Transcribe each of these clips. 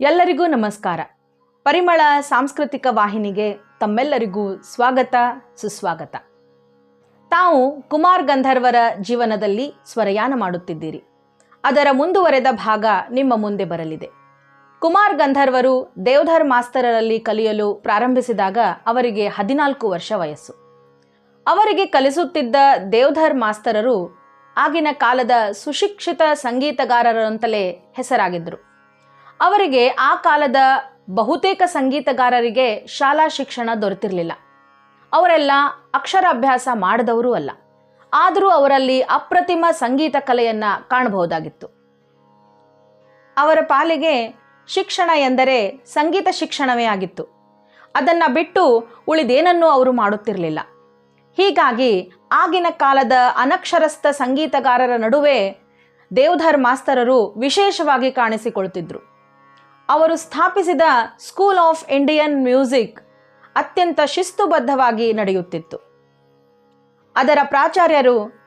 ಎಲ್ಲರಿಗೂ ನಮಸ್ಕಾರ. ಪರಿಮಳ ಸಾಂಸ್ಕೃತಿಕ ವಾಹಿನಿಗೆ ತಮ್ಮೆಲ್ಲರಿಗೂ ಸ್ವಾಗತ, ಸುಸ್ವಾಗತ. ತಾವು ಕುಮಾರ್ ಗಂಧರ್ವರ ಜೀವನದಲ್ಲಿ ಸ್ವರಯಾನ ಮಾಡುತ್ತಿದ್ದೀರಿ. ಅದರ ಮುಂದುವರೆದ ಭಾಗ ನಿಮ್ಮ ಮುಂದೆ ಬರಲಿದೆ. ಕುಮಾರ್ ಗಂಧರ್ವರು ದೇವಧರ್ ಮಾಸ್ತರರಲ್ಲಿ ಕಲಿಯಲು ಪ್ರಾರಂಭಿಸಿದಾಗ ಅವರಿಗೆ ಹದಿನಾಲ್ಕು ವರ್ಷ ವಯಸ್ಸು. ಅವರಿಗೆ ಕಲಿಸುತ್ತಿದ್ದ ದೇವಧರ್ ಮಾಸ್ತರರು ಆಗಿನ ಕಾಲದ ಸುಶಿಕ್ಷಿತ ಸಂಗೀತಗಾರರಂತಲೇ ಹೆಸರಾಗಿದ್ದರು. ಅವರಿಗೆ ಆ ಕಾಲದ ಬಹುತೇಕ ಸಂಗೀತಗಾರರಿಗೆ ಶಾಲಾ ಶಿಕ್ಷಣ ದೊರೆತಿರಲಿಲ್ಲ. ಅವರೆಲ್ಲ ಅಕ್ಷರಾಭ್ಯಾಸ ಮಾಡಿದವರೂ ಅಲ್ಲ. ಆದರೂ ಅವರಲ್ಲಿ ಅಪ್ರತಿಮ ಸಂಗೀತ ಕಲೆಯನ್ನ ಕಾಣಬಹುದಾಗಿತ್ತು. ಅವರ ಪಾಲಿಗೆ ಶಿಕ್ಷಣ ಎಂದರೆ ಸಂಗೀತ ಶಿಕ್ಷಣವೇ ಆಗಿತ್ತು. ಅದನ್ನು ಬಿಟ್ಟು ಉಳಿದೇನನ್ನೂ ಅವರು ಮಾಡುತ್ತಿರಲಿಲ್ಲ. ಹೀಗಾಗಿ ಆಗಿನ ಕಾಲದ ಅನಕ್ಷರಸ್ಥ ಸಂಗೀತಗಾರರ ನಡುವೆ ದೇವಧರ್ ಮಾಸ್ತರರು ವಿಶೇಷವಾಗಿ ಕಾಣಿಸಿಕೊಳ್ತಿದ್ರು. ಅವರು ಸ್ಥಾಪಿಸಿದ ಸ್ಕೂಲ್ ಆಫ್ ಇಂಡಿಯನ್ ಮ್ಯೂಸಿಕ್ ಅತ್ಯಂತ ಶಿಸ್ತುಬದ್ಧವಾಗಿ ನಡೆಯುತ್ತಿತ್ತು. ಅದರ ಪ್ರಾಚಾರ್ಯರು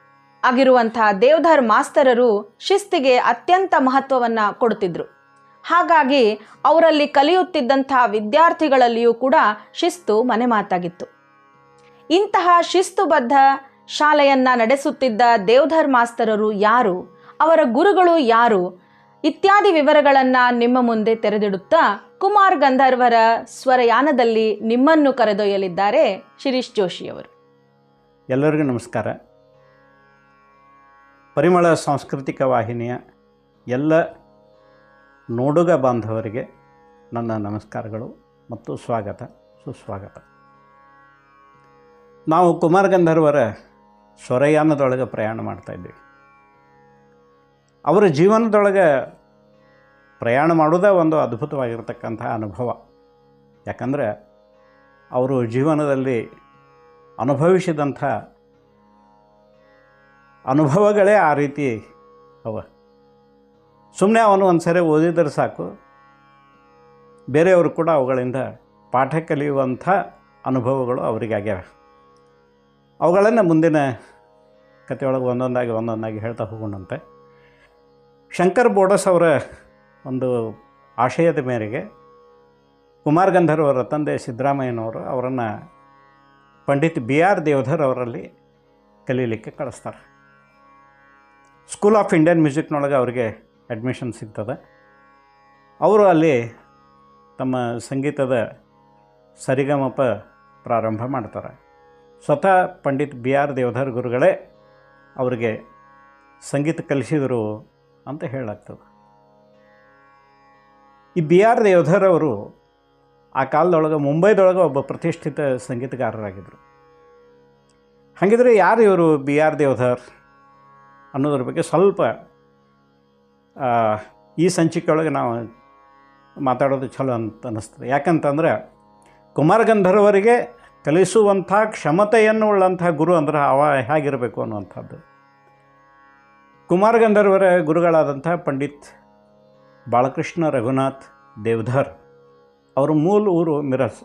ಆಗಿರುವಂಥ ದೇವಧರ್ ಮಾಸ್ತರರು ಶಿಸ್ತಿಗೆ ಅತ್ಯಂತ ಮಹತ್ವವನ್ನು ಕೊಡುತ್ತಿದ್ದರು ಹಾಗಾಗಿ ಅವರಲ್ಲಿ ಕಲಿಯುತ್ತಿದ್ದಂಥ ವಿದ್ಯಾರ್ಥಿಗಳಲ್ಲಿಯೂ ಕೂಡ ಶಿಸ್ತು ಮನೆ ಮಾತಾಗಿತ್ತು ಇಂತಹ ಶಿಸ್ತುಬದ್ಧ ಶಾಲೆಯನ್ನು ನಡೆಸುತ್ತಿದ್ದ ದೇವಧರ್ ಮಾಸ್ತರರು ಯಾರು? ಅವರ ಗುರುಗಳು ಯಾರು? ಇತ್ಯಾದಿ ವಿವರಗಳನ್ನು ನಿಮ್ಮ ಮುಂದೆ ತೆರೆದಿಡುತ್ತಾ ಕುಮಾರ್ ಗಂಧರ್ವರ ಸ್ವರಯಾನದಲ್ಲಿ ನಿಮ್ಮನ್ನು ಕರೆದೊಯ್ಯಲಿದ್ದಾರೆ ಶಿರೀಶ್ ಜೋಶಿಯವರು ಎಲ್ಲರಿಗೂ ನಮಸ್ಕಾರ. ಪರಿಮಳ ಸಾಂಸ್ಕೃತಿಕ ವಾಹಿನಿಯ ಎಲ್ಲ ನೋಡುಗ ಬಾಂಧವರಿಗೆ ನನ್ನ ನಮಸ್ಕಾರಗಳು ಮತ್ತು ಸ್ವಾಗತ, ಸುಸ್ವಾಗತ. ನಾವು ಕುಮಾರ್ ಗಂಧರ್ವರ ಸ್ವರಯಾನದೊಳಗೆ ಪ್ರಯಾಣ ಮಾಡ್ತಾಯಿದ್ವಿ ಅವರ ಜೀವನದೊಳಗೆ ಪ್ರಯಾಣ ಮಾಡೋದೇ ಒಂದು ಅದ್ಭುತವಾಗಿರ್ತಕ್ಕಂಥ ಅನುಭವ. ಯಾಕಂದರೆ ಅವರು ಜೀವನದಲ್ಲಿ ಅನುಭವಿಸಿದಂಥ ಅನುಭವಗಳೇ ಆ ರೀತಿ ಅವ. ಸುಮ್ಮನೆ ಅವನು ಒಂದು ಸರಿ ಓದಿದರೆ ಸಾಕು. ಬೇರೆಯವರು ಕೂಡ ಅವುಗಳಿಂದ ಪಾಠ ಕಲಿಯುವಂಥ ಅನುಭವಗಳು ಅವರಿಗೆ ಆಗ್ಯಾವ. ಅವುಗಳನ್ನು ಮುಂದಿನ ಕಥೆಯೊಳಗೆ ಒಂದೊಂದಾಗಿ ಒಂದೊಂದಾಗಿ ಹೇಳ್ತಾ ಹೋಗೋಣಂತೆ. ಶಂಕರ್ ಬೋಡಸ್ ಅವರ ಒಂದು ಆಶಯದ ಮೇರೆಗೆ ಕುಮಾರ್ ಗಂಧರ್ವರ ತಂದೆ ಸಿದ್ದರಾಮಯ್ಯನವರು ಅವರನ್ನು ಪಂಡಿತ್ ಬಿ ಆರ್ ದೇವಧರ್ ಅವರಲ್ಲಿ ಕಲೀಲಿಕ್ಕೆ ಕಳಿಸ್ತಾರೆ. ಸ್ಕೂಲ್ ಆಫ್ ಇಂಡಿಯನ್ ಮ್ಯೂಸಿಕ್ನೊಳಗೆ ಅವರಿಗೆ ಅಡ್ಮಿಷನ್ ಸಿಗ್ತದೆ. ಅವರು ಅಲ್ಲಿ ತಮ್ಮ ಸಂಗೀತದ ಸರಿಗಮಪ ಪ್ರಾರಂಭ ಮಾಡ್ತಾರೆ. ಸ್ವತಃ ಪಂಡಿತ್ ಬಿ ಆರ್ ದೇವಧರ್ ಗುರುಗಳೇ ಅವರಿಗೆ ಸಂಗೀತ ಕಲಿಸಿದರು ಅಂತ ಹೇಳಾಗ್ತದೆ ಈ ಬಿ ಆರ್ ದೇವಧರ್ ಅವರು ಆ ಕಾಲದೊಳಗೆ, ಮುಂಬೈದೊಳಗೆ ಒಬ್ಬ ಪ್ರತಿಷ್ಠಿತ ಸಂಗೀತಗಾರರಾಗಿದ್ದರು. ಹಾಗಿದ್ರೆ ಯಾರು ಇವರು ಬಿ ಆರ್ ದೇವಧರ್ ಅನ್ನೋದ್ರ ಬಗ್ಗೆ ಸ್ವಲ್ಪ ಈ ಸಂಚಿಕೆಯೊಳಗೆ ನಾವು ಮಾತಾಡೋದು ಚಲೋ ಅಂತ ಅನ್ನಿಸ್ತದೆ. ಯಾಕಂತಂದರೆ ಕುಮಾರ ಗಂಧರ್ವರಿಗೆ ಕಲಿಸುವಂಥ ಕ್ಷಮತೆಯನ್ನು ಉಳ್ಳಂಥ ಗುರು ಅಂದ್ರೆ ಅವ ಹೇಗಿರಬೇಕು ಅನ್ನುವಂಥದ್ದು. ಕುಮಾರ ಗಂಧರ್ವರ ಗುರುಗಳಾದಂಥ ಪಂಡಿತ್ ಬಾಲಕೃಷ್ಣ ರಘುನಾಥ್ ದೇವಧರ್, ಅವರ ಮೂಲ ಊರು ಮಿರಸ್.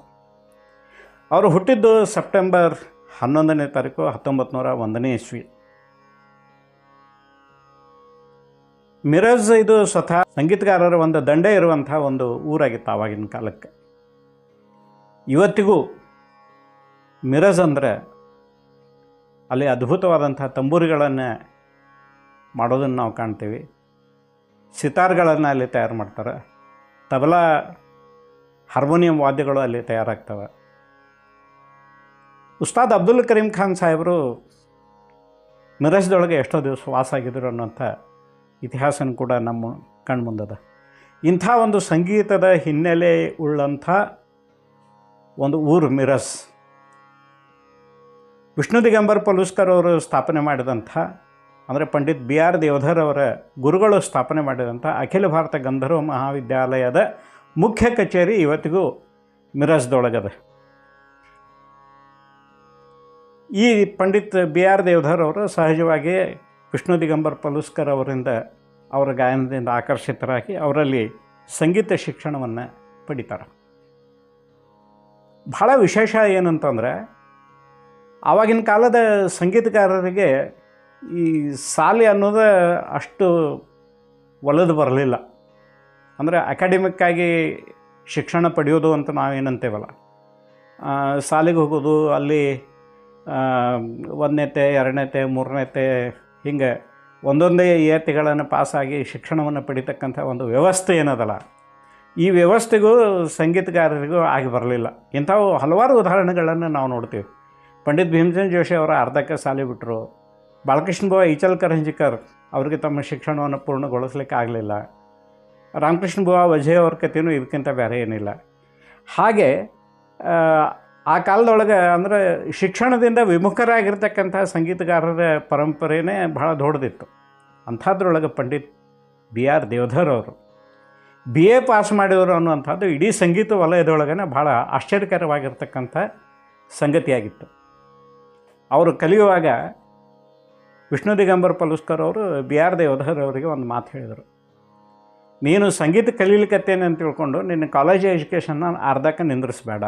ಅವರು ಹುಟ್ಟಿದ್ದು ಸೆಪ್ಟೆಂಬರ್ ಹನ್ನೊಂದನೇ ತಾರೀಕು ಹತ್ತೊಂಬತ್ತು ನೂರ ಒಂದನೇ ಇಸ್ವಿ. ಮಿರಜ್ ಇದು ಸ್ವತಃ ಸಂಗೀತಗಾರರ ಒಂದು ದಂಡೆ ಇರುವಂಥ ಒಂದು ಊರಾಗಿತ್ತು ಆವಾಗಿನ ಕಾಲಕ್ಕೆ. ಇವತ್ತಿಗೂ ಮಿರಜ್ ಅಂದರೆ ಅಲ್ಲಿ ಅದ್ಭುತವಾದಂಥ ತಂಬೂರಿಗಳನ್ನು ಮಾಡೋದನ್ನು ನಾವು ಕಾಣ್ತೀವಿ. ಸಿತಾರ್ಗಳನ್ನು ಅಲ್ಲಿ ತಯಾರು ಮಾಡ್ತಾರೆ. ತಬಲಾ ಹಾರ್ಮೋನಿಯಂ ವಾದ್ಯಗಳು ಅಲ್ಲಿ ತಯಾರಾಗ್ತವೆ. ಉಸ್ತಾದ್ ಅಬ್ದುಲ್ ಕರೀಂ ಖಾನ್ ಸಾಹೇಬರು ಮಿರಜ್ದೊಳಗೆ ಎಷ್ಟೋ ದಿವಸ ವಾಸ ಆಗಿದ್ರು ಅನ್ನೋಂಥ ಇತಿಹಾಸನ ಕೂಡ ನಮ್ಮ ಕಣ್ಮುಂದದ. ಇಂಥ ಒಂದು ಸಂಗೀತದ ಹಿನ್ನೆಲೆ ಉಳ್ಳಂಥ ಒಂದು ಊರು ಮಿರಸ್ ವಿಷ್ಣು ದಿಗಂಬರ್ ಪಲುಸ್ಕರ್ ಅವರು ಸ್ಥಾಪನೆ ಮಾಡಿದಂಥ ಅಂದರೆ ಪಂಡಿತ್ ಬಿ ಆರ್ ದೇವಧರ್ ಅವರ ಗುರುಗಳು ಸ್ಥಾಪನೆ ಮಾಡಿದಂಥ ಅಖಿಲ ಭಾರತ ಗಂಧರ್ವ ಮಹಾವಿದ್ಯಾಲಯದ ಮುಖ್ಯ ಕಚೇರಿ ಇವತ್ತಿಗೂ ಮಿರಜ್ದೊಳಗದ. ಈ ಪಂಡಿತ್ ಬಿ ಆರ್ ದೇವಧರ್ ಅವರು ಸಹಜವಾಗಿ ವಿಷ್ಣು ದಿಗಂಬರ್ ಪಲುಸ್ಕರ್ ಅವರಿಂದ ಅವರ ಗಾಯನದಿಂದ ಆಕರ್ಷಿತರಾಗಿ ಅವರಲ್ಲಿ ಸಂಗೀತ ಶಿಕ್ಷಣವನ್ನು ಪಡಿತಾರೆ. ಭಾಳ ವಿಶೇಷ ಏನಂತಂದರೆ, ಆವಾಗಿನ ಕಾಲದ ಸಂಗೀತಗಾರರಿಗೆ ಈ ಶಾಲೆ ಅನ್ನೋದು ಅಷ್ಟು ಒಲದು ಬರಲಿಲ್ಲ. ಅಂದರೆ ಅಕಾಡೆಮಿಕ್ಕಾಗಿ ಶಿಕ್ಷಣ ಪಡೆಯೋದು ಅಂತ ನಾವೇನಂತೇವಲ್ಲ ಶಾಲೆಗೆ ಹೋಗೋದು, ಅಲ್ಲಿ ಒಂದನೇತೆ, ಎರಡನೇತೆ, ಮೂರನೇತೆ, ಹಿಂಗೆ ಒಂದೊಂದೇ ಏತಿಗಳನ್ನು ಪಾಸಾಗಿ ಶಿಕ್ಷಣವನ್ನು ಪಡಿತಕ್ಕಂಥ ಒಂದು ವ್ಯವಸ್ಥೆ ಏನದಲ್ಲ. ಈ ವ್ಯವಸ್ಥೆಗೂ ಸಂಗೀತಗಾರರಿಗೂ ಆಗಿ ಬರಲಿಲ್ಲ. ಇಂಥವು ಹಲವಾರು ಉದಾಹರಣೆಗಳನ್ನು ನಾವು ನೋಡ್ತೀವಿ. ಪಂಡಿತ್ ಭೀಮಸೇನ್ ಜೋಶಿ ಅವರ ಅರ್ಧಕ್ಕೆ ಶಾಲೆ ಬಿಟ್ಟರು ಬಾಲಕೃಷ್ಣ ಬುವ ಈಚಲ್ಕರ್ ಹಂಜಿಕರ್ ಅವರಿಗೆ ತಮ್ಮ ಶಿಕ್ಷಣವನ್ನು ಪೂರ್ಣಗೊಳಿಸ್ಲಿಕ್ಕೆ ಆಗಲಿಲ್ಲ ರಾಮಕೃಷ್ಣ ಬುವ ವಜಯ್ ಅವ್ರ ಕಥೆಯೂ ಇದಕ್ಕಿಂತ ಬೇರೆ ಏನಿಲ್ಲ. ಹಾಗೆ ಆ, ಕಾಲದೊಳಗೆ ಅಂದರೆ ಶಿಕ್ಷಣದಿಂದ ವಿಮುಖರಾಗಿರ್ತಕ್ಕಂಥ ಸಂಗೀತಗಾರರ ಪರಂಪರೆಯೇ ಬಹಳ ದೊಡ್ಡದಿತ್ತು. ಅಂಥದ್ರೊಳಗೆ ಪಂಡಿತ್ ಬಿ ಆರ್ ದೇವಧರ್ ಅವರು. ಬಿ ಎ ಪಾಸ್ ಮಾಡಿದವರು ಅನ್ನುವಂಥದ್ದು ಇಡೀ ಸಂಗೀತ ವಲಯದೊಳಗನೆ ಭಾಳ ಆಶ್ಚರ್ಯಕರವಾಗಿರ್ತಕ್ಕಂಥ ಸಂಗತಿಯಾಗಿತ್ತು. ಅವರು ಕಲಿಯುವಾಗ ವಿಷ್ಣು ದಿಗಂಬರ್ ಪಲುಸ್ಕರ್ ಅವರು ಬಿ ಆರ್ ದೇವಧರ್ ಅವರಿಗೆ ಒಂದು ಮಾತು ಹೇಳಿದರು. ನೀನು ಸಂಗೀತ ಕಲೀಲಿಕ್ಕತ್ತೇನೆ ಅಂತ ತಿಳ್ಕೊಂಡು ನಿನ್ನ ಕಾಲೇಜ್ ಎಜುಕೇಷನ್ನ ಅರ್ಧಕ್ಕೆ ನಿಂದ್ರಿಸ್ಬೇಡ.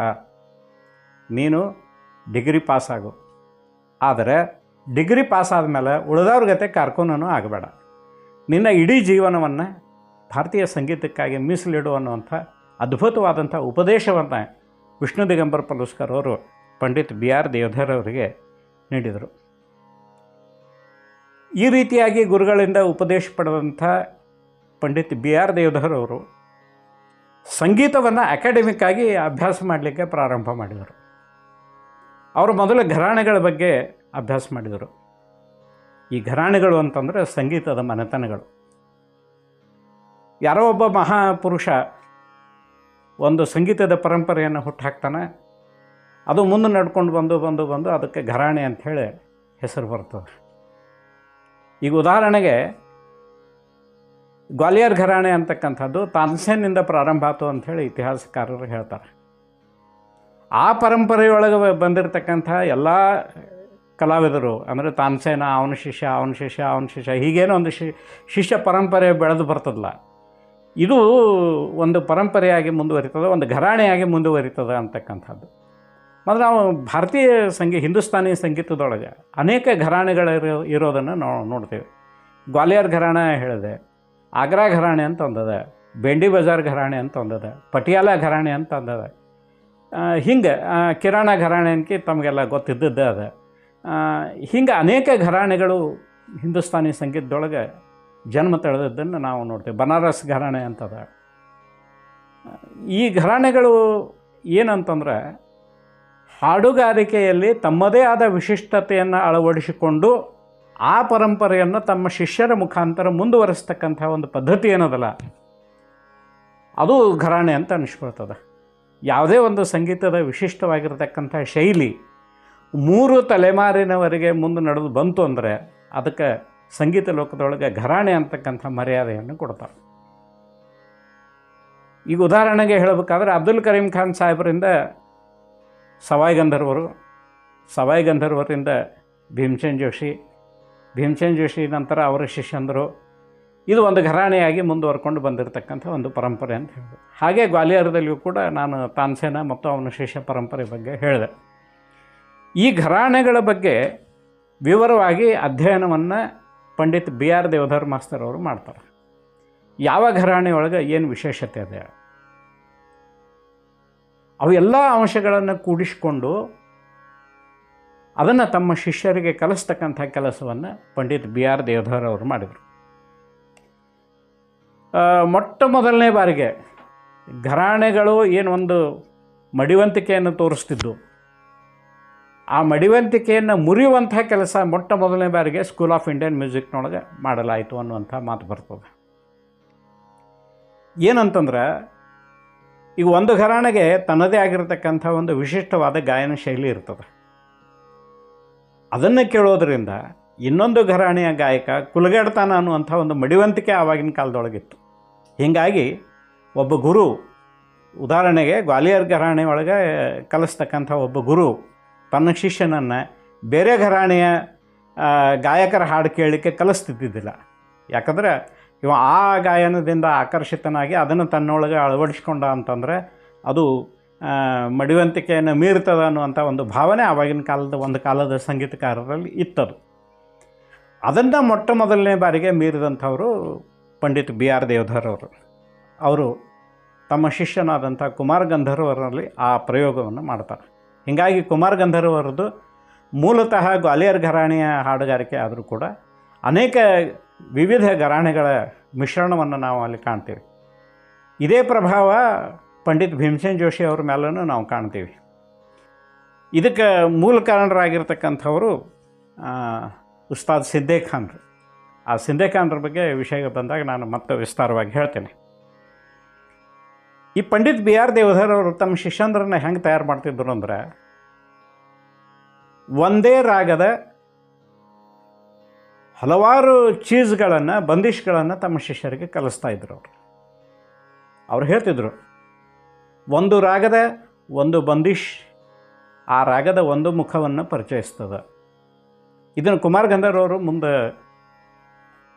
ನೀನು ಡಿಗ್ರಿ ಪಾಸ್ ಆಗು. ಆದರೆ ಡಿಗ್ರಿ ಪಾಸ್ ಆದಮೇಲೆ ಉಳಿದವ್ರ ಗತೆ ಕಾರ್ಕೂನೂ ಆಗಬೇಡ. ನಿನ್ನ ಇಡೀ ಜೀವನವನ್ನು ಭಾರತೀಯ ಸಂಗೀತಕ್ಕಾಗಿ ಮೀಸಲಿಡು ಅನ್ನುವಂಥ ಅದ್ಭುತವಾದಂಥ ಉಪದೇಶವನ್ನು ವಿಷ್ಣು ದಿಗಂಬರ್ ಪಲುಸ್ಕರ್ ಅವರು ಪಂಡಿತ್ ಬಿ ಆರ್ ದೇವಧರ್ ಅವರಿಗೆ ನೀಡಿದರು. ಈ ರೀತಿಯಾಗಿ ಗುರುಗಳಿಂದ ಉಪದೇಶ ಪಡೆದಂಥ ಪಂಡಿತ್ ಬಿ ಆರ್ ದೇವಧರ್ ಅವರು ಸಂಗೀತವನ್ನು ಅಕಾಡೆಮಿಕ್ ಆಗಿ ಅಭ್ಯಾಸ ಮಾಡಲಿಕ್ಕೆ ಪ್ರಾರಂಭ ಮಾಡಿದರು. ಅವರು ಮೊದಲು ಘರಾಣೆಗಳ ಬಗ್ಗೆ ಅಭ್ಯಾಸ ಮಾಡಿದರು. ಈ ಘರಾಣೆಗಳು ಅಂತಂದರೆ ಸಂಗೀತದ ಮನೆತನಗಳು. ಯಾರೋ ಒಬ್ಬ ಮಹಾಪುರುಷ ಒಂದು ಸಂಗೀತದ ಪರಂಪರೆಯನ್ನು ಹುಟ್ಟುಹಾಕ್ತಾನೆ ಅದು ಮುಂದೆ ನಡ್ಕೊಂಡು ಬಂದು ಬಂದು ಬಂದು ಅದಕ್ಕೆ ಘರಾಣೆ ಅಂಥೇಳಿ ಹೆಸರು ಬರ್ತದೆ. ಈಗ ಉದಾಹರಣೆಗೆ ಗ್ವಾಲಿಯರ್ ಘರಾಣೆ ಅಂತಕ್ಕಂಥದ್ದು ತಾನ್ಸೇನಿಂದ ಪ್ರಾರಂಭ ಆಯಿತು ಅಂಥೇಳಿ ಇತಿಹಾಸಕಾರರು ಹೇಳ್ತಾರೆ. ಆ ಪರಂಪರೆಯೊಳಗೆ ಬಂದಿರತಕ್ಕಂಥ ಎಲ್ಲ ಕಲಾವಿದರು ಅಂದರೆ ತಾನ್ಸೇನ, ಅವನ ಶಿಷ್ಯ ಅವನ ಶಿಷ್ಯ ಅವನ ಶಿಷ್ಯ, ಹೀಗೇನೋ ಒಂದು ಶಿ, ಶಿಷ್ಯ ಪರಂಪರೆ ಬೆಳೆದು ಬರ್ತದಲ್ಲ. ಇದು ಒಂದು ಪರಂಪರೆಯಾಗಿ ಮುಂದುವರಿತದೆ, ಒಂದು ಘರಾಣೆಯಾಗಿ ಮುಂದುವರಿತದೆ ಅಂತಕ್ಕಂಥದ್ದು. ಮತ್ತು ನಾವು ಭಾರತೀಯ ಸಂಗೀತ ಹಿಂದೂಸ್ತಾನಿ ಸಂಗೀತದೊಳಗೆ ಅನೇಕ ಘರಾಣೆಗಳು ಇರೋ, ಇರೋದನ್ನು ನಾವು ನೋಡ್ತೇವೆ. ಗ್ವಾಲಿಯರ್ ಘರಾಣೆ ಹೇಳಿದೆ, ಆಗ್ರಾ ಘರಾಣೆ ಅಂತ ಒಂದದ, ಬೆಂಡಿ ಬಜಾರ್ ಘರಾಣೆ ಅಂತ ಒಂದದ, ಪಟಿಯಾಲ ಘರಾಣೆ ಅಂತ ಒಂದದ. ಹಿಂಗೆ ಕಿರಾಣ ಘರಾಣೆ ಅನ್ಕಿ ತಮಗೆಲ್ಲ ಗೊತ್ತಿದ್ದದ್ದೇ ಅದ. ಹಿಂಗೆ ಅನೇಕ ಘರಾಣೆಗಳು ಹಿಂದೂಸ್ತಾನಿ ಸಂಗೀತದೊಳಗೆ ಜನ್ಮ ತಳೆದದ್ದನ್ನು ನಾವು ನೋಡ್ತೇವೆ. ಬನಾರಸ್ ಘರಾಣೆ ಅಂತದ. ಈ ಘರಾಣೆಗಳು ಏನಂತಂದ್ರೆ ಹಾಡುಗಾರಿಕೆಯಲ್ಲಿ ತಮ್ಮದೇ ಆದ ವಿಶಿಷ್ಟತೆಯನ್ನು ಅಳವಡಿಸಿಕೊಂಡು ಆ ಪರಂಪರೆಯನ್ನು ತಮ್ಮ ಶಿಷ್ಯರ ಮುಖಾಂತರ ಮುಂದುವರಿಸ್ತಕ್ಕಂಥ ಒಂದು ಪದ್ಧತಿ ಏನದಲ್ಲ? ಅದು ಘರಾಣೆ ಅಂತ ಅನಿಸ್ಕೊಳ್ತದೆ. ಯಾವುದೇ ಒಂದು ಸಂಗೀತದ ವಿಶಿಷ್ಟವಾಗಿರತಕ್ಕಂಥ ಶೈಲಿ ಮೂರು ತಲೆಮಾರಿನವರೆಗೆ ಮುಂದೆ ನಡೆದು ಬಂತು ಅಂದರೆ ಅದಕ್ಕೆ ಸಂಗೀತ ಲೋಕದೊಳಗೆ ಘರಾಣೆ ಅಂತಕ್ಕಂಥ ಮರ್ಯಾದೆಯನ್ನು ಕೊಡ್ತಾರೆ. ಈಗ ಉದಾಹರಣೆಗೆ ಹೇಳಬೇಕಾದ್ರೆ ಅಬ್ದುಲ್ ಕರೀಂ ಖಾನ್ ಸಾಹೇಬರಿಂದ ಸವಾಯಿ ಗಂಧರ್ವರು ಸವಾಯಿ ಗಂಧರ್ವರಿಂದ ಭೀಮಸೇನ್ ಜೋಶಿ ಭೀಮಸೇನ್ ಜೋಶಿ ನಂತರ ಅವರ ಶಿಷ್ಯಂದರು. ಇದು ಒಂದು ಘರಾಣೆಯಾಗಿ ಮುಂದುವರ್ಕೊಂಡು ಬಂದಿರತಕ್ಕಂಥ ಒಂದು ಪರಂಪರೆ ಅಂತ ಹೇಳಿದೆ ಹಾಗೆ ಗ್ವಾಲಿಯರದಲ್ಲಿಯೂ ಕೂಡ ನಾನು ತಾನ್ಸೇನ ಮತ್ತು ಅವನ ಶಿಷ್ಯ ಪರಂಪರೆ ಬಗ್ಗೆ ಹೇಳಿದೆ. ಈ ಘರಾಣೆಗಳ ಬಗ್ಗೆ ವಿವರವಾಗಿ ಅಧ್ಯಯನವನ್ನು Pandit B R Deodhar master ಅವರು ಮಾಡ್ತಾರೆ. ಯಾವ ಘರಾಣೆಯೊಳಗೆ ಏನು ವಿಶೇಷತೆ ಇದೆ? ಅವು ಎಲ್ಲ ಅಂಶಗಳನ್ನು ಕೂಡಿಸಿಕೊಂಡು ಅದನ್ನು ತಮ್ಮ ಶಿಷ್ಯರಿಗೆ ಕಲಿಸ್ತಕ್ಕಂಥ ಕೆಲಸವನ್ನು ಪಂಡಿತ್ ಬಿ ಆರ್ ದೇವಧರ್ ಅವರು ಮಾಡಿದರು. ಮೊಟ್ಟ ಮೊದಲನೇ ಬಾರಿಗೆ ಘರಾಣೆಗಳು ಏನು ಒಂದು ಮಡಿವಂತಿಕೆಯನ್ನು ತೋರಿಸ್ತಿದ್ದು ಆ ಮಡಿವಂತಿಕೆಯನ್ನು ಮುರಿಯುವಂಥ ಕೆಲಸ ಮೊಟ್ಟ ಮೊದಲನೇ ಬಾರಿಗೆ ಸ್ಕೂಲ್ ಆಫ್ ಇಂಡಿಯನ್ ಮ್ಯೂಸಿಕ್ನೊಳಗೆ ಮಾಡಲಾಯಿತು ಅನ್ನುವಂಥ ಮಾತು ಬರ್ತದೆ. ಏನಂತಂದ್ರೆ ಈಗ ಒಂದು ಘರಾಣೆಗೆ ತನ್ನದೇ ಆಗಿರತಕ್ಕಂಥ ಒಂದು ವಿಶಿಷ್ಟವಾದ ಗಾಯನ ಶೈಲಿ ಇರ್ತದೆ. ಅದನ್ನು ಕೇಳೋದ್ರಿಂದ ಇನ್ನೊಂದು ಘರಾಣೆಯ ಗಾಯಕ ಕುಲಗೆಡ್ತಾನ ಅನ್ನುವಂಥ ಒಂದು ಮಡಿವಂತಿಕೆ ಆವಾಗಿನ ಕಾಲದೊಳಗಿತ್ತು. ಹೀಗಾಗಿ ಒಬ್ಬ ಗುರು, ಉದಾಹರಣೆಗೆ ಗ್ವಾಲಿಯರ್ ಘರಾಣೆ ಒಳಗೆ ಕಲಿಸ್ತಕ್ಕಂಥ ಒಬ್ಬ ಗುರು ತನ್ನ ಶಿಷ್ಯನನ್ನು ಬೇರೆ ಘರಾಣೆಯ ಗಾಯಕರ ಹಾಡು ಕೇಳಲಿಕ್ಕೆ ಕಲಿಸ್ತಿದ್ದಿದ್ದಿಲ್ಲ. ಯಾಕಂದರೆ ಇವ ಆ ಗಾಯನದಿಂದ ಆಕರ್ಷಿತನಾಗಿ ಅದನ್ನು ತನ್ನೊಳಗೆ ಅಳವಡಿಸ್ಕೊಂಡ ಅಂತಂದರೆ ಅದು ಮಡಿವಂತಿಕೆಯನ್ನು ಮೀರ್ತದ ಅನ್ನುವಂಥ ಒಂದು ಭಾವನೆ ಆವಾಗಿನ ಕಾಲದ ಒಂದು ಕಾಲದ ಸಂಗೀತಕಾರರಲ್ಲಿ ಇತ್ತದು. ಅದನ್ನು ಮೊಟ್ಟ ಮೊದಲನೇ ಬಾರಿಗೆ ಮೀರಿದಂಥವರು ಪಂಡಿತ್ ಬಿ ಆರ್ ದೇವಧರ್ ಅವರು. ಅವರು ತಮ್ಮ ಶಿಷ್ಯನಾದಂಥ ಕುಮಾರ್ ಗಂಧರ್ವರಲ್ಲಿ ಆ ಪ್ರಯೋಗವನ್ನು ಮಾಡ್ತಾರೆ. ಹೀಗಾಗಿ ಕುಮಾರ್ ಗಂಧರ್ವರದ್ದು ಮೂಲತಃ ಗ್ವಾಲಿಯರ್ ಘರಾಣಿಯ ಹಾಡುಗಾರಿಕೆ ಆದರೂ ಕೂಡ ಅನೇಕ ವಿವಿಧ ಘರಾಣೆಗಳ ಮಿಶ್ರಣವನ್ನು ನಾವು ಅಲ್ಲಿ ಕಾಣ್ತೀವಿ. ಇದೇ ಪ್ರಭಾವ ಪಂಡಿತ್ ಭೀಮಸೇನ್ ಜೋಶಿ ಅವ್ರ ಮೇಲೂ ನಾವು ಕಾಣ್ತೀವಿ. ಇದಕ್ಕೆ ಮೂಲ ಕಾರಣರಾಗಿರ್ತಕ್ಕಂಥವರು ಉಸ್ತಾದ್ ಸಿದ್ದೇ ಖಾನ್ರು ಆ ಸಿದ್ದೇ ಖಾನ್ರ ಬಗ್ಗೆ ವಿಷಯ ಬಂದಾಗ ನಾನು ಮತ್ತೆ ವಿಸ್ತಾರವಾಗಿ ಹೇಳ್ತೇನೆ. ಈ ಪಂಡಿತ್ ಬಿ ಆರ್ ದೇವಧರ್ ಅವರು ತಮ್ಮ ಶಿಷ್ಯಂದ್ರನ್ನ ಹೆಂಗೆ ತಯಾರು ಮಾಡ್ತಿದ್ರು ಅಂದ್ರೆ, ಒಂದೇ ರಾಗದ ಹಲವಾರು ಚೀಸ್ಗಳನ್ನು, ಬಂದಿಷ್ಗಳನ್ನು ತಮ್ಮ ಶಿಷ್ಯರಿಗೆ ಕಲಿಸ್ತಾ ಇದ್ರು ಅವರು. ಅವ್ರು ಹೇಳ್ತಿದ್ರು, ಒಂದು ರಾಗದ ಒಂದು ಬಂದಿಶ್ ಆ ರಾಗದ ಒಂದು ಮುಖವನ್ನು ಪರಿಚಯಿಸ್ತದೆ. ಇದನ್ನು ಕುಮಾರ್ ಗಂಧರ್ವರು ಮುಂದೆ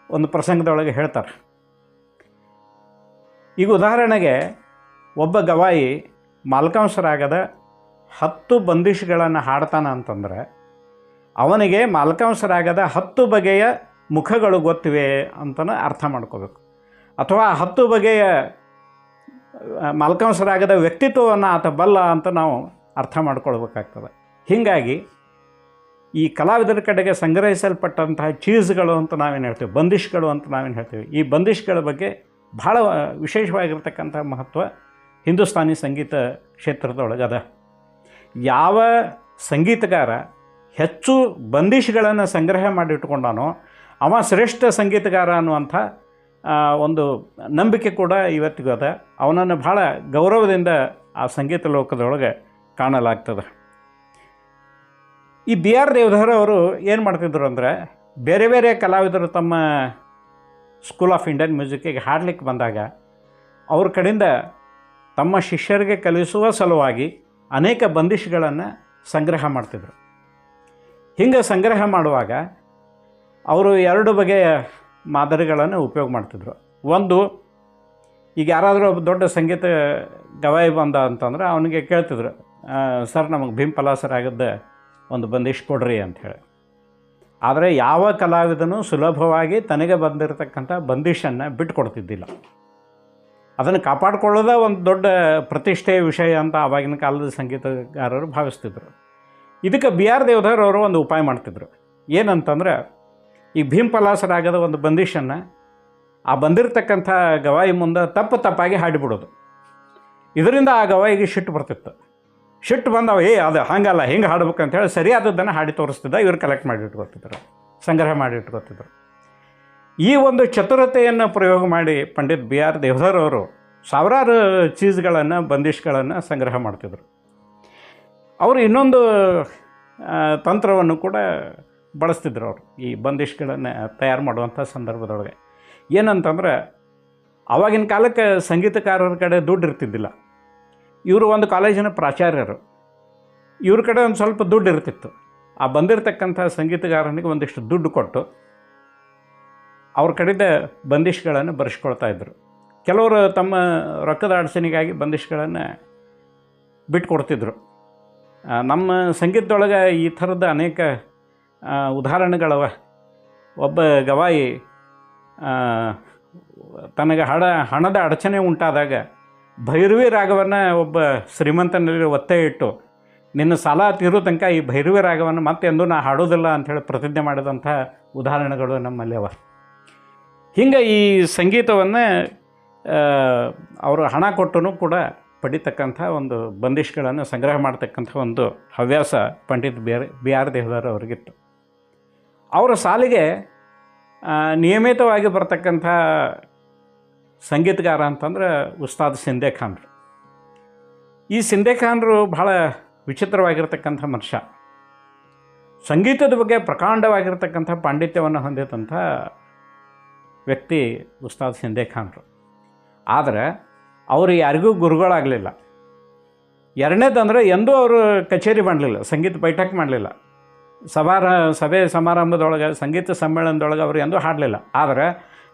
ಒಂದು ಪ್ರಸಂಗದೊಳಗೆ ಹೇಳ್ತಾರೆ. ಈಗ ಉದಾಹರಣೆಗೆ, ಒಬ್ಬ ಗವಾಯಿ ಮಾಲ್ಕಾಂಶ ರಾಗದ ಹತ್ತು ಬಂದಿಷ್ಗಳನ್ನು ಹಾಡ್ತಾನ ಅಂತಂದರೆ ಅವನಿಗೆ ಮಾಲಕಾಂಶರಾಗದ ಹತ್ತು ಬಗೆಯ ಮುಖಗಳು ಗೊತ್ತಿವೆ ಅಂತಲೂ ಅರ್ಥ ಮಾಡ್ಕೋಬೇಕು. ಅಥವಾ ಹತ್ತು ಬಗೆಯ ಮಾಲಕಾಂಶರಾಗದ ಮಾಲ್ಕಾಂಶ ರಾಗದ ವ್ಯಕ್ತಿತ್ವವನ್ನು ಆತ ಬಲ್ಲ ಅಂತ ನಾವು ಅರ್ಥ ಮಾಡ್ಕೊಳ್ಬೇಕಾಗ್ತದೆ. ಹೀಗಾಗಿ ಈ ಕಲಾವಿದರ ಕಡೆಗೆ ಸಂಗ್ರಹಿಸಲ್ಪಟ್ಟಂತಹ ಚೀಸ್ಗಳು ಅಂತ ನಾವೇನು ಹೇಳ್ತೀವಿ, ಬಂದಿಷ್ಗಳು ಅಂತ ನಾವೇನು ಹೇಳ್ತೀವಿ, ಈ ಬಂದಿಷ್ಗಳ ಬಗ್ಗೆ ಭಾಳ ವಿಶೇಷವಾಗಿರ್ತಕ್ಕಂಥ ಮಹತ್ವ ಹಿಂದೂಸ್ತಾನಿ ಸಂಗೀತ ಕ್ಷೇತ್ರದೊಳಗದ. ಯಾವ ಸಂಗೀತಗಾರ ಹೆಚ್ಚು ಬಂದಿಷ್ಗಳನ್ನು ಸಂಗ್ರಹ ಮಾಡಿಟ್ಕೊಂಡಾನೋ, ಅವ ಶ್ರೇಷ್ಠ ಸಂಗೀತಗಾರ ಅನ್ನುವಂಥ ಒಂದು ನಂಬಿಕೆ ಕೂಡ ಇವತ್ತಿಗೂ ಅದ. ಅವನನ್ನು ಭಾಳ ಗೌರವದಿಂದ ಆ ಸಂಗೀತ ಲೋಕದೊಳಗೆ ಕಾಣಲಾಗ್ತದೆ. ಈ ಬಿ ಆರ್ ದೇವಧರ್ ಅವರು ಏನು ಮಾಡ್ತಿದ್ರು ಅಂದರೆ, ಬೇರೆ ಬೇರೆ ಕಲಾವಿದರು ತಮ್ಮ ಸ್ಕೂಲ್ ಆಫ್ ಇಂಡಿಯನ್ ಮ್ಯೂಸಿಕ್ಕಿಗೆ ಹಾಡಲಿಕ್ಕೆ ಬಂದಾಗ, ಅವ್ರ ಕಡೆಯಿಂದ ತಮ್ಮ ಶಿಷ್ಯರಿಗೆ ಕಲಿಸುವ ಸಲುವಾಗಿ ಅನೇಕ ಬಂದಿಶ್ಗಳನ್ನು ಸಂಗ್ರಹ ಮಾಡ್ತಿದ್ರು. ಹಿಂಗೆ ಸಂಗ್ರಹ ಮಾಡುವಾಗ ಅವರು ಎರಡು ಬಗೆಯ ಮಾದರಿಗಳನ್ನು ಉಪಯೋಗ ಮಾಡ್ತಿದ್ರು. ಒಂದು, ಈಗ ಯಾರಾದರೂ ಒಬ್ಬ ದೊಡ್ಡ ಸಂಗೀತ ಗವಾಯಿ ಬಂದ ಅಂತಂದ್ರೆ ಅವನಿಗೆ ಕೇಳ್ತಿದ್ರು ಸರ್, ನಮಗೆ ಭೀಮ್ ಪಲಾಸರಾಗದ್ದ ಒಂದು ಬಂದಿಶ್ ಕೊಡ್ರಿ ಅಂಥೇಳಿ ಆದರೆ ಯಾವ ಕಲಾವಿದನೂ ಸುಲಭವಾಗಿ ತನಗೆ ಬಂದಿರತಕ್ಕಂಥ ಬಂದಿಷನ್ನು ಬಿಟ್ಟುಕೊಡ್ತಿದ್ದಿಲ್ಲ ಅದನ್ನು ಕಾಪಾಡಿಕೊಳ್ಳೋದೇ ಒಂದು ದೊಡ್ಡ ಪ್ರತಿಷ್ಠೆಯ ವಿಷಯ ಅಂತ ಆವಾಗಿನ ಕಾಲದ ಸಂಗೀತಗಾರರು ಭಾವಿಸ್ತಿದ್ರು. ಇದಕ್ಕೆ ಬಿ ಆರ್ ದೇವಧರ್ ಅವರು ಒಂದು ಉಪಾಯ ಮಾಡ್ತಿದ್ರು. ಏನಂತಂದ್ರೆ, ಈ ಭೀಮ್ ಪಲಾಸರಾಗದ ಒಂದು ಬಂದಿಷನ್ನು ಆ ಬಂದಿರತಕ್ಕಂಥ ಗವಾಯಿ ಮುಂದೆ ತಪ್ಪು ತಪ್ಪಾಗಿ ಹಾಡಿಬಿಡೋದು. ಇದರಿಂದ ಆ ಗವಾಯಿಗೆ ಸಿಟ್ಟು ಬರ್ತಿತ್ತು. ಸಿಟ್ಟು ಬಂದವ, ಏ, ಅದು ಹಂಗಲ್ಲ, ಹೆಂಗೆ ಹಾಡ್ಬೇಕಂತ ಅಂತೇಳಿ ಸರಿಯಾದದ್ದನ್ನು ಹಾಡಿ ತೋರಿಸ್ತಿದ್ದ, ಇವರು ಕಲೆಕ್ಟ್ ಮಾಡಿ ಇಟ್ಕೊತಿದ್ರು ಸಂಗ್ರಹ ಮಾಡಿ ಇಟ್ಕೊತಿದ್ರು ಈ ಒಂದು ಚತುರತೆಯನ್ನು ಪ್ರಯೋಗ ಮಾಡಿ ಪಂಡಿತ್ ಬಿ ಆರ್ ದೇವಧರ್ ಅವರು ಸಾವಿರಾರು ಚೀಸ್ಗಳನ್ನು ಬಂದಿಷ್ಗಳನ್ನು ಸಂಗ್ರಹ ಮಾಡ್ತಿದ್ರು. ಅವರು ಇನ್ನೊಂದು ತಂತ್ರವನ್ನು ಕೂಡ ಬಳಸ್ತಿದ್ರು ಅವರು ಈ ಬಂದಿಷ್ಗಳನ್ನು ತಯಾರು ಮಾಡುವಂಥ ಸಂದರ್ಭದೊಳಗೆ. ಏನಂತಂದ್ರೆ ಆವಾಗಿನ ಕಾಲಕ್ಕೆ ಸಂಗೀತಕಾರರ ಕಡೆ ದುಡ್ಡು ಇರ್ತಿದ್ದಿಲ್ಲ. ಇವರು ಒಂದು ಕಾಲೇಜಿನ ಪ್ರಾಚಾರ್ಯರು. ಇವ್ರ ಕಡೆ ಒಂದು ಸ್ವಲ್ಪ ದುಡ್ಡು ಇರ್ತಿತ್ತು. ಆ ಬಂದಿರತಕ್ಕಂಥ ಸಂಗೀತಗಾರನಿಗೆ ಒಂದಿಷ್ಟು ದುಡ್ಡು ಕೊಟ್ಟು, ಅವ್ರ ಕಡೆಯಿಂದ ಬಂದಿಷ್ಗಳನ್ನು ಬರೆಸ್ಕೊಳ್ತಾ ಇದ್ದರು ಕೆಲವರು ತಮ್ಮ ರೊಕ್ಕದ ಅಡಚಣೆಗಾಗಿ ಬಂದಿಷ್ಗಳನ್ನು ಬಿಟ್ಕೊಡ್ತಿದ್ರು. ನಮ್ಮ ಸಂಗೀತದೊಳಗೆ ಈ ಥರದ ಅನೇಕ ಉದಾಹರಣೆಗಳವ. ಒಬ್ಬ ಗವಾಯಿ ತನಗೆ ಹಣ, ಹಣದ ಅಡಚಣೆ ಉಂಟಾದಾಗ ಭೈರವಿ ರಾಗವನ್ನು ಒಬ್ಬ ಶ್ರೀಮಂತನಲ್ಲಿ ಒತ್ತೆ ಇಟ್ಟು, ನಿನ್ನ ಸಾಲ ತೀರೋ ತನಕ ಈ ಭೈರವಿ ರಾಗವನ್ನು ಮತ್ತೆ ಎಂದು ನಾ ಹಾಡೋದಿಲ್ಲ ಅಂಥೇಳಿ ಪ್ರತಿಜ್ಞೆ ಮಾಡಿದಂಥ ಉದಾಹರಣೆಗಳು ನಮ್ಮಲ್ಲಿ ಅವ ಹಿಂಗೆ ಈ ಸಂಗೀತವನ್ನು ಅವರು ಹಣ ಕೊಟ್ಟನು ಕೂಡ ಪಡಿತಕ್ಕಂಥ ಒಂದು ಬಂದಿಷ್ಗಳನ್ನು ಸಂಗ್ರಹ ಮಾಡ್ತಕ್ಕಂಥ ಒಂದು ಹವ್ಯಾಸ Pandit B R B R ಅವರಿಗಿತ್ತು. ಅವರ ಸಾಲಿಗೆ ನಿಯಮಿತವಾಗಿ ಬರತಕ್ಕಂಥ ಸಂಗೀತಗಾರ ಅಂತಂದ್ರೆ ಉಸ್ತಾದ್ ಸಿಂಧೆ ಖಾನ್ರು ಈ ಸಿಂಧೆ ಖಾನ್ರು ಭಾಳ ವಿಚಿತ್ರವಾಗಿರ್ತಕ್ಕಂಥ ಮನುಷ್ಯ. ಸಂಗೀತದ ಬಗ್ಗೆ ಪ್ರಕಾಂಡವಾಗಿರ್ತಕ್ಕಂಥ ಪಾಂಡಿತ್ಯವನ್ನು ಹೊಂದಿದಂಥ ವ್ಯಕ್ತಿ ಉಸ್ತಾದ್ ಸಿಂಧೆ ಖಾನ್ರು ಆದರೆ ಅವರು ಯಾರಿಗೂ ಗುರುಗಳಾಗಲಿಲ್ಲ. ಎರಡನೇದಂದರೆ ಎಂದೂ ಅವರು ಕಚೇರಿ ಮಾಡಲಿಲ್ಲ, ಸಂಗೀತ ಬೈಠಕ್ ಮಾಡಲಿಲ್ಲ. ಸಭಾರ ಸಭೆ ಸಮಾರಂಭದೊಳಗೆ, ಸಂಗೀತ ಸಮ್ಮೇಳನದೊಳಗೆ ಅವರು ಎಂದೂ ಹಾಡಲಿಲ್ಲ. ಆದರೆ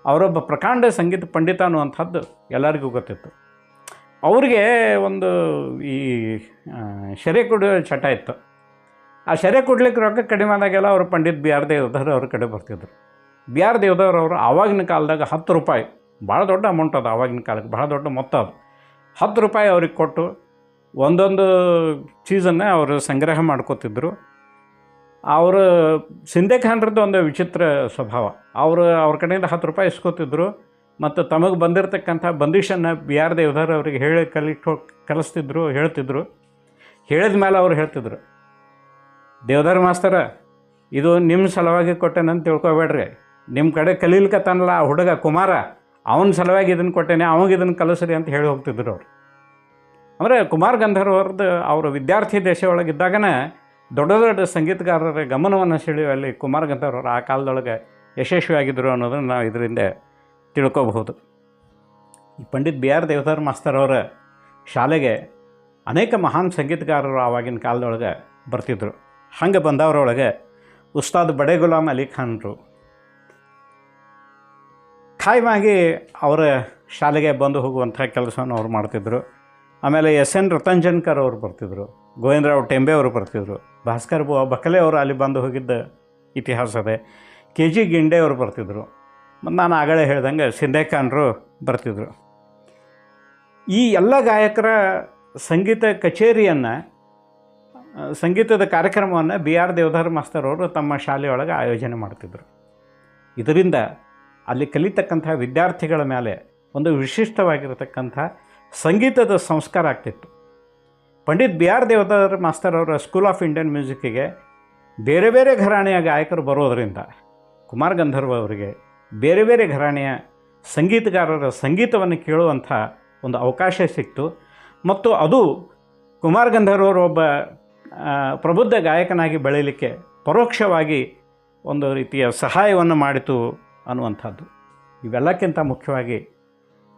ಅವರೊಬ್ಬ ಪ್ರಕಾಂಡ ಸಂಗೀತ ಪಂಡಿತ ಅನ್ನುವಂಥದ್ದು ಎಲ್ಲರಿಗೂ ಗೊತ್ತಿತ್ತು. ಅವ್ರಿಗೆ ಒಂದು ಈ ಶರೆ ಕುಡಿಯೋ ಚಟ ಇತ್ತು. ಆ ಶೆರೆ ಕೊಡ್ಲಿಕ್ಕೆ ರೊಕ್ಕ ಕಡಿಮೆ ಆದಾಗೆಲ್ಲ ಅವರು ಪಂಡಿತ್ ಬಿ ಆರ್ ಅವ್ರ ಕಡೆ ಬರ್ತಿದ್ರು. ಬಿ ಆರ್ ದೇವಧರ್ ಅವರು ಆವಾಗಿನ ಕಾಲದಾಗ ಹತ್ತು ರೂಪಾಯಿ ಭಾಳ ದೊಡ್ಡ ಅಮೌಂಟ್ ಅದು ಆವಾಗಿನ ಕಾಲಕ್ಕೆ, ಭಾಳ ದೊಡ್ಡ ಮೊತ್ತ ಅದು. ಹತ್ತು ರೂಪಾಯಿ ಅವ್ರಿಗೆ ಕೊಟ್ಟು ಒಂದೊಂದು ಚೀಸನ್ನು ಅವರು ಸಂಗ್ರಹ ಮಾಡ್ಕೋತಿದ್ರು. ಅವರು ಸಿಂಧೆ ಖಾನ್ರದ್ದು ಒಂದು ವಿಚಿತ್ರ ಸ್ವಭಾವ. ಅವರು ಅವ್ರ ಕಡೆಯಿಂದ ಹತ್ತು ರೂಪಾಯಿ ಇಸ್ಕೋತಿದ್ರು ಮತ್ತು ತಮಗೆ ಬಂದಿರತಕ್ಕಂಥ ಬಂದಿಷನ್ನು ಬಿ ಆರ್ ದೇವಧರ್ ಅವರಿಗೆ ಹೇಳಿ ಕಲಿಟ್ಟು ಕಲಿಸ್ತಿದ್ರು, ಹೇಳ್ತಿದ್ರು. ಹೇಳಿದ ಮೇಲೆ ಅವ್ರು ಹೇಳ್ತಿದ್ರು, ದೇವಧರ್ ಮಾಸ್ತರ, ಇದು ನಿಮ್ಮ ಸಲುವಾಗಿ ಕೊಟ್ಟೆನಂತ ತಿಳ್ಕೊಬೇಡ್ರಿ. ನಿಮ್ಮ ಕಡೆ ಕಲೀಲಿಕತ್ತಾನಲ್ಲ ಆ ಹುಡುಗ ಕುಮಾರ ಅವನ ಸಲುವಾಗಿ ಇದನ್ನು ಕೊಟ್ಟೇನೆ, ಅವಾಗ ಇದನ್ನು ಕಲಿಸ್ರಿ ಅಂತ ಹೇಳಿ ಹೋಗ್ತಿದ್ರು ಅವರು. ಅಂದರೆ ಕುಮಾರ್ ಗಂಧರ್ವರ್ದು ಅವರು ವಿದ್ಯಾರ್ಥಿ ದೇಶ ಒಳಗಿದ್ದಾಗನೇ ದೊಡ್ಡ ದೊಡ್ಡ ಸಂಗೀತಗಾರರ ಗಮನವನ್ನು ಸೆಳೆಯುವಲ್ಲಿ ಕುಮಾರ್ ಗಂಧರ್ವರು ಆ ಕಾಲದೊಳಗೆ ಯಶಸ್ವಿಯಾಗಿದ್ದರು ಅನ್ನೋದನ್ನು ನಾವು ಇದರಿಂದ ತಿಳ್ಕೋಬಹುದು. ಈ ಪಂಡಿತ್ ಬಿ ಆರ್ ದೇವಧರ್ ಅವರ ಶಾಲೆಗೆ ಅನೇಕ ಮಹಾನ್ ಸಂಗೀತಗಾರರು ಆವಾಗಿನ ಕಾಲದೊಳಗೆ ಬರ್ತಿದ್ರು. ಹಂಗೆ ಬಂದವರೊಳಗೆ ಉಸ್ತಾದ್ ಬಡೆ ಗುಲಾಮ್ ಅಲಿ ಖಾನ್ರು. ಖಾಯಮಾಗಿ ಅವರ ಶಾಲೆಗೆ ಬಂದು ಹೋಗುವಂಥ ಕೆಲಸವನ್ನು ಅವ್ರು ಮಾಡ್ತಿದ್ದರು ಆಮೇಲೆ ಎಸ್ ಎನ್ ರತಂಜನ್ಕರ್ ಅವರು ಬರ್ತಿದ್ದರು ಗೋವಿಂದರಾವ್ ಟೆಂಬೆ ಅವರು ಬರ್ತಿದ್ದರು ಭಾಸ್ಕರ್ ಬೋ, ಬಕಲೆ ಅವರು ಅಲ್ಲಿ ಬಂದು ಹೋಗಿದ್ದ ಇತಿಹಾಸ ಕೆ ಜಿ ಗಿಂಡೆ ಅವರು ಬರ್ತಿದ್ದರು ನಾನು ಆಗಲೇ ಹೇಳ್ದಂಗೆ ಸಿಂಧೆ ಬರ್ತಿದ್ದರು ಈ ಎಲ್ಲ ಗಾಯಕರ ಸಂಗೀತ ಕಚೇರಿಯನ್ನು, ಸಂಗೀತದ ಕಾರ್ಯಕ್ರಮವನ್ನು ಬಿ ಆರ್ ದೇವಧರ್ ಮಾಸ್ತರ್ ಅವರು ತಮ್ಮ ಶಾಲೆಯೊಳಗೆ ಆಯೋಜನೆ ಮಾಡ್ತಿದ್ದರು ಇದರಿಂದ ಅಲ್ಲಿ ಕಲಿತಕ್ಕಂಥ ವಿದ್ಯಾರ್ಥಿಗಳ ಮೇಲೆ ಒಂದು ವಿಶಿಷ್ಟವಾಗಿರತಕ್ಕಂಥ ಸಂಗೀತದ ಸಂಸ್ಕಾರ ಆಗ್ತಿತ್ತು. Pandit B R Deodhar master ಅವರ ಸ್ಕೂಲ್ ಆಫ್ ಇಂಡಿಯನ್ ಮ್ಯೂಸಿಕ್ಕಿಗೆ ಬೇರೆ ಬೇರೆ ಘರಾಣೆಯ ಗಾಯಕರು ಬರೋದರಿಂದ ಕುಮಾರ್ ಗಂಧರ್ವ ಅವರಿಗೆ ಬೇರೆ ಬೇರೆ ಘರಾಣೆಯ ಸಂಗೀತಗಾರರ ಸಂಗೀತವನ್ನು ಕೇಳುವಂಥ ಒಂದು ಅವಕಾಶ ಸಿಕ್ತು. ಮತ್ತು ಅದು ಕುಮಾರ್ ಗಂಧರ್ವರು ಒಬ್ಬ ಪ್ರಬುದ್ಧ ಗಾಯಕನಾಗಿ ಬೆಳೀಲಿಕ್ಕೆ ಪರೋಕ್ಷವಾಗಿ ಒಂದು ರೀತಿಯ ಸಹಾಯವನ್ನು ಮಾಡಿತು. ಅನ್ನುವಂಥದ್ದು. ಇವೆಲ್ಲಕ್ಕಿಂತ ಮುಖ್ಯವಾಗಿ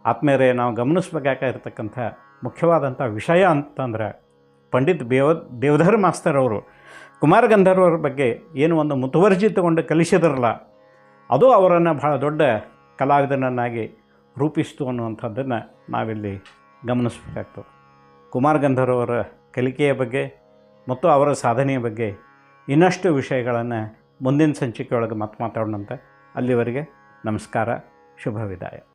ಆತ್ಮೇರೆ ನಾವು ಗಮನಿಸಬೇಕಾಗಿರ್ತಕ್ಕಂಥ ಮುಖ್ಯವಾದಂಥ ವಿಷಯ ಅಂತಂದ್ರೆ ಪಂಡಿತ್ ಬೇವ, ದೇವಧರ್ ಮಾಸ್ತರ್ ಅವರು, ಕುಮಾರ ಗಂಧರ್ವರ ಬಗ್ಗೆ ಏನು ಒಂದು ಮುತುವರ್ಜಿ ತಗೊಂಡು ಕಲಿಸಿದ್ರಲ್ಲ, ಅದು ಅವರನ್ನು ಬಹಳ ದೊಡ್ಡ ಕಲಾವಿದನನ್ನಾಗಿ ರೂಪಿಸ್ತು ಅನ್ನುವಂಥದ್ದನ್ನು ನಾವಿಲ್ಲಿ ಗಮನಿಸಬೇಕಾಗ್ತದೆ. ಕುಮಾರ್ ಗಂಧರ್ವರ ಕಲಿಕೆಯ ಬಗ್ಗೆ ಮತ್ತು ಅವರ ಸಾಧನೆಯ ಬಗ್ಗೆ ಇನ್ನಷ್ಟು ವಿಷಯಗಳನ್ನು ಮುಂದಿನ ಸಂಚಿಕೆಯೊಳಗೆ ಮತ್ತೆ ಮಾತಾಡೋಣಂತೆ. ಅಲ್ಲಿವರೆಗೆ ನಮಸ್ಕಾರ ಶುಭ ವಿದಾಯ.